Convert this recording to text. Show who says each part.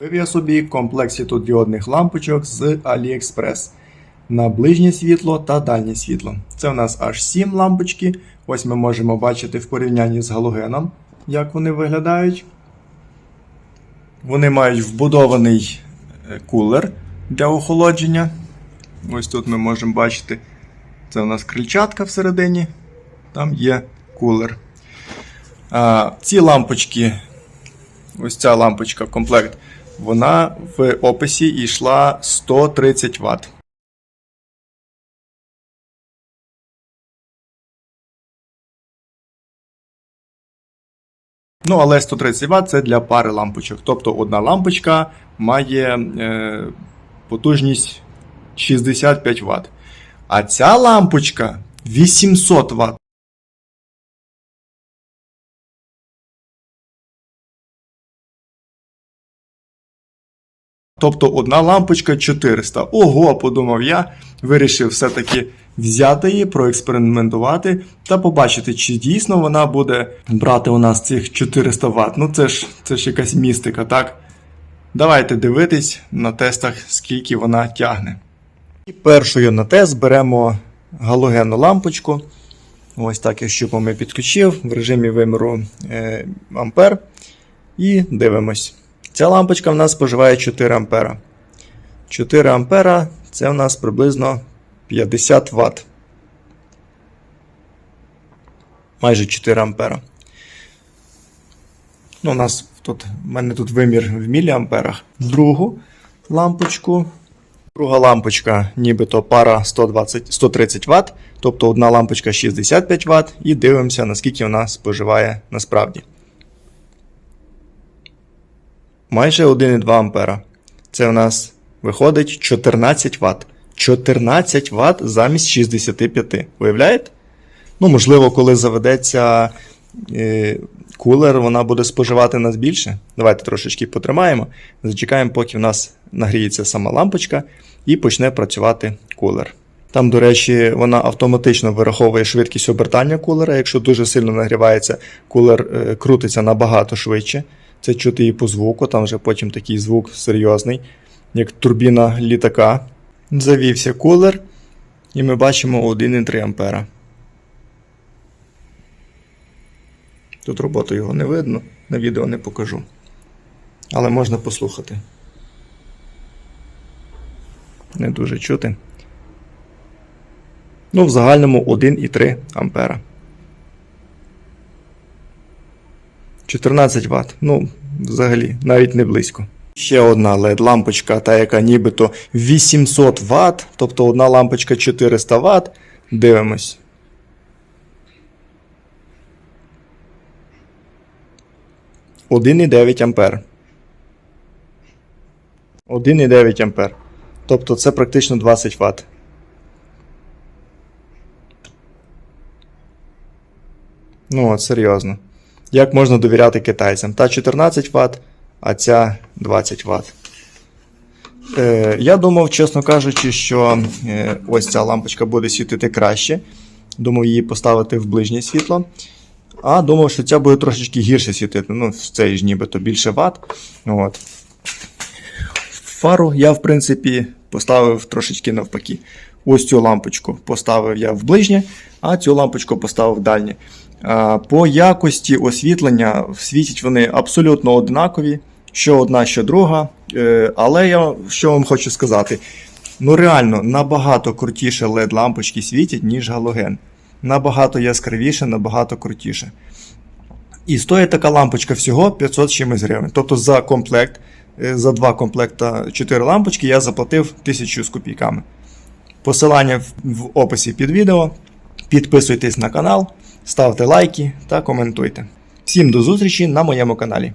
Speaker 1: Купив я собі комплект світлодіодних лампочок з AliExpress на ближнє світло та дальнє світло. Це у нас аж 7 лампочки. Ось ми можемо бачити в порівнянні з галогеном, як вони виглядають. Вони мають вбудований е, кулер для охолодження. Ось тут ми можемо бачити, це у нас крильчатка всередині, там є кулер. А, ці лампочки, ось ця лампочка комплект, вона в описі йшла 130 Вт. Ну, але 130 Вт це для пари лампочок. Тобто одна лампочка має е, потужність 65 Вт. А ця лампочка 800 Вт. Тобто одна лампочка 400. Ого, подумав я, вирішив все-таки взяти її, проекспериментувати та побачити, чи дійсно вона буде брати у нас цих 400 Вт. Ну це ж це ж якась містика, так? Давайте дивитись на тестах, скільки вона тягне. І першою на тест беремо галогенну лампочку. Ось так я щупом я підключив в режимі виміру е, ампер. І дивимось. Ця лампочка в нас споживає 4 ампера. 4 ампера це у нас приблизно 50 Вт. Майже 4 ампера. Ну, у нас тут, в мене тут вимір в міліамперах. Другу лампочку. Друга лампочка, нібито пара 120, 130 Вт, тобто одна лампочка 65 Вт, і дивимося, наскільки вона споживає насправді. Майже 1,2 ампера. Це у нас виходить 14 Вт. 14 Вт замість 65. Уявляєте? Ну, можливо, коли заведеться е, кулер, вона буде споживати нас більше. Давайте трошечки потримаємо. Зачекаємо, поки в нас нагріється сама лампочка і почне працювати кулер. Там, до речі, вона автоматично вираховує швидкість обертання кулера. Якщо дуже сильно нагрівається, кулер е, крутиться набагато швидше. Це чути і по звуку, там вже потім такий звук серйозний, як турбіна літака. Завівся кулер, і ми бачимо 1,3 ампера. Тут роботу його не видно, на відео не покажу. Але можна послухати. Не дуже чути. Ну, в загальному 1,3 ампера. 14 Вт. Ну, взагалі, навіть не близько. Ще одна LED-лампочка, та яка нібито 800 Вт, тобто одна лампочка 400 Вт. Дивимось. Один і 9 ампер. 1,9 ампер. Тобто це практично 20 Вт. Ну от, серйозно. Як можна довіряти китайцям? Та 14 Вт, а ця 20 Вт. Е, я думав, чесно кажучи, що е, ось ця лампочка буде світити краще. Думав її поставити в ближнє світло. А думав, що ця буде трошечки гірше світити. Ну, в цей ж нібито більше Вт. От. Фару я, в принципі, поставив трошечки навпаки. Ось цю лампочку поставив я в ближнє, а цю лампочку поставив в дальнє. По якості освітлення світять вони абсолютно однакові, що одна, що друга. Е, Але я що вам хочу сказати: ну реально набагато крутіше LED лампочки світять, ніж галоген. Набагато яскравіше, набагато крутіше. І стоїть така лампочка всього 500 чимось гривень. Тобто за комплект, за два комплекта 4 лампочки я заплатив 1000 з копійками. Посилання в описі під відео. Підписуйтесь на канал, ставте лайки та коментуйте. Всім до зустрічі на моєму каналі.